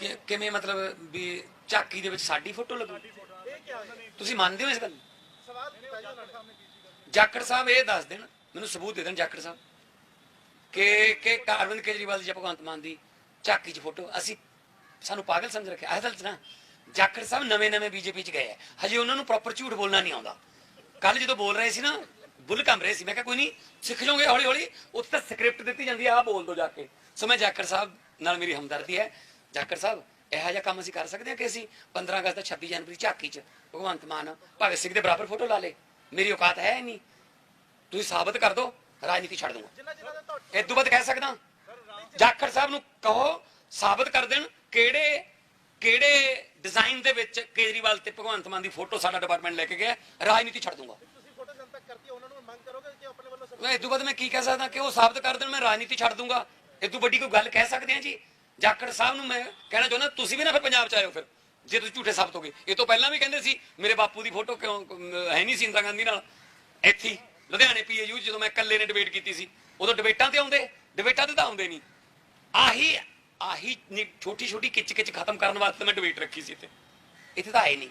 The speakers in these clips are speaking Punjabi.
ਕਿ- ਕਿਵੇਂ ਮਤਲਬ ਵੀ ਝਾਕੀ ਦੇ ਵਿੱਚ ਸਾਡੀ ਫੋਟੋ ਲੱਗੂ? ਤੁਸੀਂ ਮੰਨਦੇ ਹੋ ਇਸ ਗੱਲ? ਨੂੰ? ਜਾਖੜ ਸਾਹਿਬ ਇਹ ਦੱਸ ਦੇਣ, ਮੈਨੂੰ ਸਬੂਤ ਦੇ ਦੇਣ ਜਾਖੜ ਸਾਹਿਬ, ਕਿ ਕਿ ਅਰਵਿੰਦ ਕੇਜਰੀਵਾਲ ਦੀ ਭਗਵੰਤ ਮਾਨ ਦੀ ਝਾਕੀ 'ਚ ਫੋਟੋ, ਅਸੀਂ ਸਾਨੂੰ ਪਾਗਲ ਸਮਝ ਰੱਖਿਆ। ਅਸਲ 'ਚ ਨਾ, ਜਾਖੜ ਸਾਹਿਬ ਨਵੇਂ ਨਵੇਂ ਬੀਜੇਪੀ 'ਚ ਗਏ ਆ। ਹਜੇ ਉਹਨਾਂ ਨੂੰ ਪ੍ਰੋਪਰ ਝੂਠ ਬੋਲਣਾ ਨਹੀਂ ਆਉਂਦਾ। ਕੱਲ ਜਦੋਂ ਬੋਲ ਰਹੇ ਸੀ ਨਾ, ਬੁੱਲ ਕੰਮ ਰਹੇ ਸੀ। ਮੈਂ ਕਿਹਾ, ਕੋਈ ਨਹੀਂ, ਸਿੱਖ ਜਾਓਗੇ ਹੌਲੀ ਹੌਲੀ ਉੱਥੇ ਤਾਂ ਸਕ੍ਰਿਪਟ ਦਿੱਤੀ ਜਾਂਦੀ ਆ, ਆਹ ਬੋਲ ਦੋ ਜਾ ਕੇ। ਸੋ ਮੈਂ ਜਾਖੜ ਸਾਹਿਬ ਨਾਲ ਮੇਰੀ ਹਮਦਰਦੀ ਹੈ। ਜਾਖੜ ਸਾਹਿਬ ਇਹੋ ਜਿਹਾ ਕੰਮ ਅਸੀਂ ਕਰ ਸਕਦੇ ਹਾਂ ਕਿ ਅਸੀਂ 15 ਅਗਸਤ ਦਾ 26 ਜਨਵਰੀ ਝਾਕੀ 'ਚ ਭਗਵੰਤ ਮਾਨ ਭਗਤ ਸਿੰਘ ਦੇ ਬਰਾਬਰ ਫੋਟੋ ਲਾ ਲੇ ਮੇਰੀ ਔਕਾਤ ਹੈ ਨਹੀਂ। ਤੁਸੀਂ ਸਾਬਤ ਕਰ ਦਿਓ ਰਾਜਨੀਤੀ ਛੱਡ ਦੂੰਗਾ ਦੇ ਇਹ ਤੋਂ ਬਾਅਦ ਕਹਿ ਸਕਦਾ। ਜਾਖੜ ਸਾਹਿਬ ਨੂੰ ਕਹੋ ਸਾਬਤ ਕਰ ਦੇਣ ਕਿਹੜੇ ਕਿਹੜੇ ਡਿਜ਼ਾਈਨ ਦੇ ਵਿੱਚ ਕੇਜਰੀਵਾਲ ਤੇ ਭਗਵੰਤ ਮਾਨ ਦੀ ਫੋਟੋ ਸਾਡਾ ਡਿਪਾਰਟਮੈਂਟ ਲੈ ਕੇ ਗਿਆ ਰਾਜਨੀਤੀ ਛੱਡ ਦੂੰਗਾ ਤੁਸੀਂ ਫੋਟੋ ਜਨਤਾ ਕਰਤੀ ਉਹਨਾਂ ਨੂੰ ਮੰਗ ਕਰੋਗੇ ਕਿ ਆਪਣੇ ਵੱਲੋਂ ਮੈਂ ਇਹ ਤੋਂ ਬਾਅਦ ਮੈਂ ਕੀ ਕਹਿ ਸਕਦਾ ਕਿ ਉਹ ਸਾਬਤ ਕਰ ਦੇਣ ਮੈਂ ਰਾਜਨੀਤੀ ਛੱਡ ਦੂੰਗਾ ਇਹ ਤੋਂ ਵੱਡੀ ਕੋਈ ਗੱਲ ਕਹਿ ਸਕਦੇ ਆ ਜੀ? ਜਾਖੜ ਸਾਹਿਬ ਨੂੰ ਮੈਂ ਕਹਿਣਾ ਚਾਹੁੰਦਾ ਤੁਸੀਂ ਵੀ ਨਾ ਫਿਰ ਪੰਜਾਬ ਚ ਆਇਓ ਫਿਰ ਜੇ ਤੁਸੀਂ ਝੂਠੇ ਸਾਬਤ ਹੋਗੇ ਇਹ ਤੋਂ ਪਹਿਲਾਂ ਵੀ ਕਹਿੰਦੇ ਸੀ ਮੇਰੇ ਬਾਪੂ ਦੀ ਫੋਟੋ ਕਿਉਂ ਹੈ ਨਹੀਂ ਸੀ ਇੰਦਰਾ ਗਾਂਧੀ ਨਾਲ। ਇੱਥੇ ਹੀ, ਲੁਧਿਆਣੇ ਪੀਏਯੂ ਜਦੋਂ ਮੈਂ ਇਕੱਲੇ ਨੇ ਡਿਬੇਟ ਕੀਤੀ ਸੀ ਉਦੋਂ ਡਿਬੇਟਾਂ ਤੇ ਆਉਂਦੇ ਡਿਬੇਟਾਂ ਤੇ ਤਾਂ ਆਉਂਦੇ ਨਹੀਂ। ਆਹੀ ਆਹੀ ਛੋਟੀ ਛੋਟੀ ਕਿਚ ਕਿਚ ਖਤਮ ਕਰਨ ਵਾਸਤੇ ਮੈਂ ਡਿਬੇਟ ਰੱਖੀ ਸੀ ਇੱਥੇ। ਇੱਥੇ ਤਾਂ ਆਏ ਨਹੀਂ।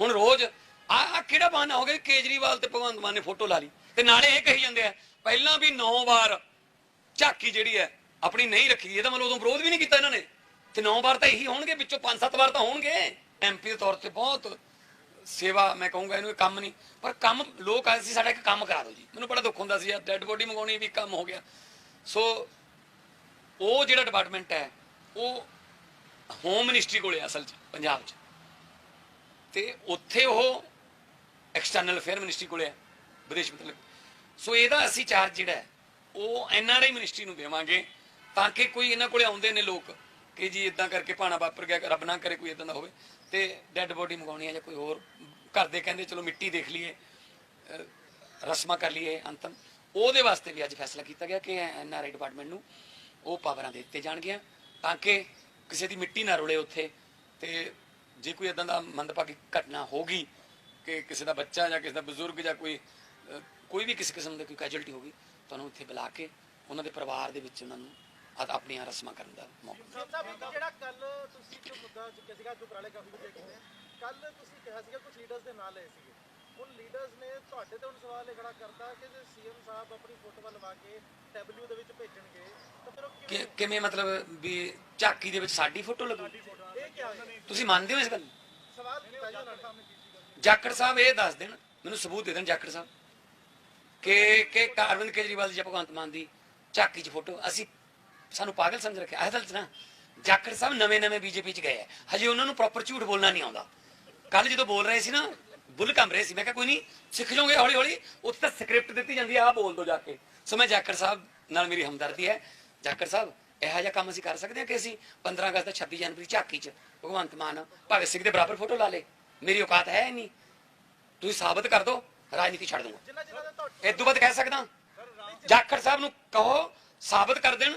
ਹੁਣ ਰੋਜ਼ ਆ ਆ ਕਿਹੜਾ ਬਹਾਨਾ ਹੋ ਗਿਆ ਕੇਜਰੀਵਾਲ ਤੇ ਭਗਵੰਤ ਮਾਨ ਨੇ ਫੋਟੋ ਲਾ ਲਈ। ਤੇ ਨਾਲੇ ਇਹ ਕਹੀ ਜਾਂਦੇ ਆ ਪਹਿਲਾਂ ਵੀ 9 ਵਾਰ ਝਾਕੀ ਜਿਹੜੀ ਹੈ ਆਪਣੀ ਨਹੀਂ ਰੱਖੀ ਇਹਦਾ ਮਤਲਬ ਉਦੋਂ ਵਿਰੋਧ ਵੀ ਨਹੀਂ ਕੀਤਾ ਇਹਨਾਂ ਨੇ। ਤੇ 9 ਵਾਰ ਤਾਂ ਇਹੀ ਹੋਣਗੇ ਵਿੱਚੋਂ 5-7 ਵਾਰ ਤਾਂ ਹੋਣਗੇ। ਐਮਪੀ ਦੇ ਤੌਰ ਤੇ ਬਹੁਤ ਸੇਵਾ ਮੈਂ ਕਹੂੰਗਾ ਇਹਨੂੰ ਕੰਮ ਨਹੀਂ। ਪਰ ਕੰਮ, ਲੋਕ ਆਏ ਸੀ, ਸਾਡਾ ਇੱਕ ਕੰਮ ਕਰਾ ਦਿਓ ਜੀ। ਮੈਨੂੰ ਬੜਾ ਦੁੱਖ ਹੁੰਦਾ ਸੀ ਯਾਰ ਡੈੱਡ ਬੋਡੀ ਮੰਗਾਉਣੀ ਵੀ ਕੰਮ ਹੋ ਗਿਆ। ਸੋ ਉਹ ਜਿਹੜਾ ਡਿਪਾਰਟਮੈਂਟ ਹੈ, ਉਹ ਹੋਮ ਮਿਨਿਸਟਰੀ ਕੋਲੇ ਆ ਅਸਲ 'ਚ, ਪੰਜਾਬ 'ਚ। ਤੇ ਉੱਥੇ ਉਹ ਐਕਸਟਰਨਲ ਅਫੇਅਰ ਮਿਨਿਸਟਰੀ ਕੋਲੇ ਹੈ ਵਿਦੇਸ਼ ਮਤਲਬ ਸੋ ਇਹਦਾ ਅਸੀਂ ਚਾਰਜ ਜਿਹੜਾ ਹੈ, ਉਹ ਐਨਆਰਆਈ ਮਿਨਿਸਟਰੀ ਨੂੰ ਦੇਵਾਂਗੇ। ਤਾਂ ਕਿ ਕੋਈ ਇਹਨਾਂ ਕੋਲੇ ਆਉਂਦੇ ਨੇ ਲੋਕ ਕਿ ਜੀ ਇਦਾਂ ਕਰਕੇ ਭਾਣਾ ਵਾਪਰ ਗਿਆ, ਰੱਬ ਨਾ ਕਰੇ ਕੋਈ ਇਦਾਂ ਦਾ ਹੋਵੇ ਤੇ ਡੈੱਡ ਬੋਡੀ ਮੰਗਾਉਣੀ ਹੈ ਜਾਂ ਕੋਈ ਹੋਰ। ਘਰ ਦੇ ਕਹਿੰਦੇ ਚਲੋ ਮਿੱਟੀ ਦੇਖ ਲਈਏ ਰਸਮਾਂ ਕਰ ਲਈਏ ਅੰਤਮ। ਉਹਦੇ ਵਾਸਤੇ ਵੀ ਅੱਜ ਫੈਸਲਾ ਕੀਤਾ ਗਿਆ ਕਿ ਐਨਆਰਆਈ ਡਿਪਾਰਟਮੈਂਟ ਨੂੰ ਉਹ ਪਾਵਰਾਂ ਦੇ ਦਿੱਤੇ ਜਾਣਗੀਆਂ ਤਾਂ ਕਿ ਕਿਸੇ ਦੀ ਮਿੱਟੀ ਨਾ ਰੁਲੇ ਉੱਥੇ ਤੇ ਜੇ ਕੋਈ ਇਦਾਂ ਦਾ ਮੰਦਭਾਗੀ ਘਟਨਾ ਹੋਗੀ ਕਿ ਕਿਸੇ ਦਾ ਬੱਚਾ ਜਾਂ ਕਿਸੇ ਦਾ ਬਜ਼ੁਰਗ ਜਾਂ ਕੋਈ ਕੋਈ ਵੀ ਕਿਸੇ ਕਿਸਮ ਦੀ ਕੋਈ ਕੈਜੁਅਲਟੀ ਹੋਗੀ ਤੁਹਾਨੂੰ ਉੱਥੇ ਬੁਲਾ ਕੇ ਉਹਨਾਂ ਦੇ ਪਰਿਵਾਰ ਦੇ ਵਿੱਚ ਉਹਨਾਂ ਨੂੰ ਆਪਣੀਆਂ ਰਸਮਾਂ ਕਰਨ ਦਾ ਮੌਕਾ। ਸਾਹਿਬ ਇੱਕ ਜਿਹੜਾ ਕੱਲ ਤੁਸੀਂ ਜੋ ਮੁੱਦਾ ਚੁੱਕਿਆ ਸੀਗਾ ਜੋ ਉਪਰਾਲੇ ਕਾਫੀ ਵਧੀਆ ਕੀਤੇ ਕੱਲ ਤੁਸੀਂ ਕਿਹਾ ਸੀਗਾ ਕੁਝ ਲੀਡਰਸ ਦੇ ਨਾਂ ਲਏ ਸੀਗੇ। ਹੁਣ ਲੀਡਰਸ ਨੇ ਤੁਹਾਡੇ ਤੇ ਹੁਣ ਸਵਾਲ ਇਹ ਖੜਾ ਕਰਤਾ ਕਿ ਜੇ ਸੀਐਮ ਸਾਹਿਬ ਆਪਣੀ ਫੋਟੋ ਲਵਾ ਕੇ ਡਬਲਯੂ ਦੇ ਵਿੱਚ ਭੇਜਣਗੇ ਤਾਂ ਫਿਰ ਉਹ ਕਿ ਕਿਵੇਂ ਕਿਵੇਂ ਮਤਲਬ ਵੀ ਝਾਕੀ ਦੇ ਵਿੱਚ ਸਾਡੀ ਫੋਟੋ ਲੱਗੂ? ਇਹ ਕੀ ਹੈ ਤੁਸੀਂ ਮੰਨਦੇ ਹੋ ਇਸ ਗੱਲ? ਨੂੰ? ਸਵਾਲ ਕੀਤਾ ਜੀ ਉਹਨਾਂ ਨੇ। ਸਾਹਮਣੇ ਕੀ ਸੀਗਾ ਜਾਖੜ ਸਾਹਿਬ ਇਹ ਦੱਸ ਦੇਣ ਮੈਨੂੰ ਸਬੂਤ ਦੇ ਦੇਣ ਜਾਖੜ ਸਾਹਿਬ ਕਿ ਕਿ ਅਰਵਿੰਦ ਕੇਜਰੀਵਾਲ ਦੀ ਜਾਂ ਭਗਵੰਤ ਮਾਨ ਦੀ ਝਾਕੀ 'ਚ ਫੋਟੋ ਅਸੀਂ ਸਾਨੂੰ ਪਾਗਲ ਸਮਝ ਰੱਖਿਆ। ਅਸਲ 'ਚ ਨਾ ਜਾਖੜ ਸਾਹਿਬ ਨਵੇਂ ਨਵੇਂ ਬੀਜੇਪੀ 'ਚ ਗਏ ਆ। ਹਜੇ ਉਹਨਾਂ ਨੂੰ ਪ੍ਰੋਪਰ ਝੂਠ ਬੋਲਣਾ ਨਹੀਂ ਆਉਂਦਾ। ਕੱਲ ਜਦੋਂ ਬੋਲ ਰਹੇ ਸੀ ਨਾ ਬੁੱਲ ਕੰਮ ਰਹੇ ਸੀ। ਮੈਂ ਕਿਹਾ ਕੋਈ ਨਹੀਂ ਸਿੱਖ ਜਾਓਗੇ ਹੌਲੀ ਹੌਲੀ। ਉੱਥੇ ਤਾਂ ਸਕ੍ਰਿਪਟ ਦਿੱਤੀ ਜਾਂਦੀ ਆ ਬੋਲ ਦੋ ਜਾ ਕੇ। ਸੋ ਮੈਂ ਜਾਖੜ ਸਾਹਿਬ ਨਾਲ ਮੇਰੀ ਹਮਦਰਦੀ ਹੈ। ਜਾਖੜ ਸਾਹਿਬ ਇਹੋ ਜਿਹਾ ਕੰਮ ਅਸੀਂ ਕਰ ਸਕਦੇ ਹਾਂ ਕਿ ਅਸੀਂ 15 ਅਗਸਤ ਦਾ 26 ਜਨਵਰੀ ਝਾਕੀ 'ਚ ਭਗਵੰਤ ਮਾਨ ਭਗਤ ਸਿੰਘ ਦੇ ਬਰਾਬਰ ਫੋਟੋ ਲਾ ਲੇ। ਮੇਰੀ ਔਕਾਤ ਹੈ ਨਹੀਂ। ਤੁਸੀਂ ਸਾਬਤ ਕਰ ਦਿਓ ਰਾਜਨੀਤੀ ਛੱਡ ਦੂੰਗਾ। ਦੇ ਇਹ ਤੋਂ ਬਾਅਦ ਕਹਿ ਸਕਦਾ ਜਾਖੜ ਸਾਹਿਬ ਨੂੰ ਕਹੋ ਸਾਬਤ ਕਰ ਦੇਣ।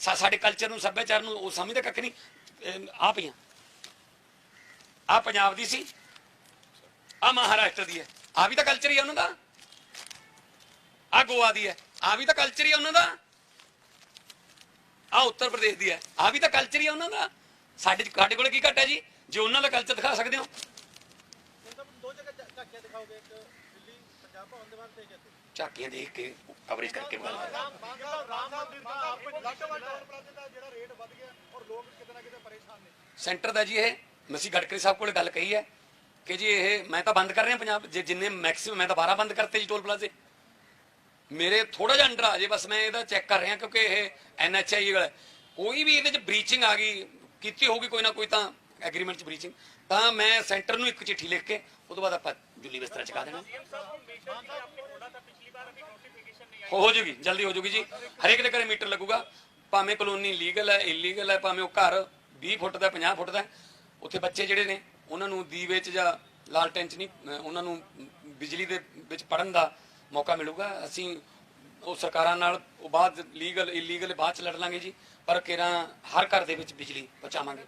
ਸਾਡੇ ਕਲਚਰ ਨੂੰ, ਸੱਭਿਆਚਾਰ ਨੂੰ ਉਹ ਸਮਝਦਾ ਕੱਖ ਨਹੀਂ। ਆ ਪਈਆਂ। ਆ ਪੰਜਾਬ ਦੀ ਸੀ। ਆ ਮਹਾਰਾਸ਼ਟਰ ਦੀ ਹੈ। ਆ ਵੀ ਤਾਂ ਕਲਚਰ ਹੀ ਉਹਨਾਂ ਦਾ। ਆ ਗੋਆ ਦੀ ਹੈ। ਆ ਵੀ ਤਾਂ ਕਲਚਰ ਹੀ ਉਹਨਾਂ ਦਾ। ਆ ਉੱਤਰ ਪ੍ਰਦੇਸ਼ ਦੀ ਹੈ। ਆ ਵੀ ਤਾਂ ਕਲਚਰ ਹੀ ਆ ਉਹਨਾਂ ਦਾ। ਸਾਡੇ ਸਾਡੇ ਕੋਲ ਕੀ ਘਟ ਹੈ ਜੀ? ਜੇ ਉਹਨਾਂ ਦਾ ਕਲਚਰ ਦਿਖਾ ਸਕਦੇ ਹੋ। ਦੋ ਜਗ੍ਹਾ ਝਾ- ਦਿਖਾਓਗੇ ਇੱਕ ਝਾਕੀਆਂ ਦੇਖ ਕੇ ਕਵਰੇਜ ਕਰਕੇ ਗੱਲ ਕਰੋ। ਰਾਮ ਮੰਦਿਰ ਦਾ ਆਪੇ ਲੱਟ ਵੱਟ ਪਲਾਜ਼ੇ ਦਾ ਜਿਹੜਾ ਰੇਟ ਵੱਧ ਗਿਆ ਔਰ ਲੋਕ ਕਿਤੇ ਨਾ ਕਿਤੇ ਪਰੇਸ਼ਾਨ ਨੇ। ਸੈਂਟਰ ਦਾ ਜੀ ਇਹ ਅਸੀਂ ਗਡਕਰੀ ਸਾਹਿਬ ਕੋਲ ਗੱਲ ਕਹੀ ਹੈ ਕਿ ਜੀ ਇਹ ਮੈਂ ਤਾਂ ਬੰਦ ਕਰ ਰਿਹਾ ਪੰਜਾਬ ਜੇ ਜਿੰਨੇ ਮੈਕਸਿਮਮ ਮੈਂ ਤਾਂ 12 ਬੰਦ ਕਰਤੇ ਜੀ ਟੋਲ ਪਲਾਜ਼ੇ। ਮੇਰੇ ਥੋੜਾ ਜਿਹਾ ਅੰਡਰ ਆ ਜੇ ਬਸ ਮੈਂ ਇਹਦਾ ਚੈੱਕ ਕਰ ਰਿਹਾ ਕਿਉਂਕਿ ਇਹ ਐਨਐਚਆਈ ਵਾਲਾ ਕੋਈ ਵੀ ਇਹਦੇ ਚ ਬ੍ਰੀਚਿੰਗ ਆ ਗਈ ਕੀਤੀ ਹੋਊਗੀ ਕੋਈ ਨਾ ਕੋਈ ਤਾਂ ਐਗਰੀਮੈਂਟ ਚ ਬ੍ਰੀਚਿੰਗ ਤਾਂ ਮੈਂ ਸੈਂਟਰ ਨੂੰ ਇੱਕ ਚਿੱਠੀ ਲਿਖ ਕੇ ਉਸ ਤੋਂ ਬਾਅਦ ਆਪਾਂ ਜੁਲੀ ਬਿਸਤਰਾ ਚਕਾ ਦੇਣਾ। ਹੋ ਜੂਗੀ ਜਲਦੀ ਹੋ ਜੂਗੀ ਜੀ। ਹਰੇਕ ਦੇ ਘਰੇ ਮੀਟਰ ਲੱਗੂਗਾ। ਭਾਵੇਂ ਕਲੋਨੀ ਲੀਗਲ ਹੈ ਇਲੀਗਲ ਹੈ ਭਾਵੇਂ ਉਹ ਘਰ 20 ਫੁੱਟ ਦਾ 50 ਫੁੱਟ ਦਾ ਉੱਥੇ ਬੱਚੇ ਜਿਹੜੇ ਨੇ ਉਹਨਾਂ ਨੂੰ ਦੀਵੇ ਚ ਜਾਂ ਲਾਲਟੈਨ ਚ ਨਹੀਂ ਉਹਨਾਂ ਨੂੰ ਬਿਜਲੀ ਦੇ ਵਿੱਚ ਪੜਨ ਦਾ ਮੌਕਾ ਮਿਲੂਗਾ। ਅਸੀਂ ਉਹ ਸਰਕਾਰਾਂ ਨਾਲ ਉਹ ਬਾਅਦ ਲੀਗਲ ਇਲੀਗਲ ਬਾਅਦ ਚ ਲੜ ਲਾਂਗੇ ਜੀ ਪਰ ਕਿਰਾਂ ਹਰ ਘਰ ਦੇ ਵਿੱਚ ਬਿਜਲੀ ਪਹੁੰਚਾਵਾਂਗੇ।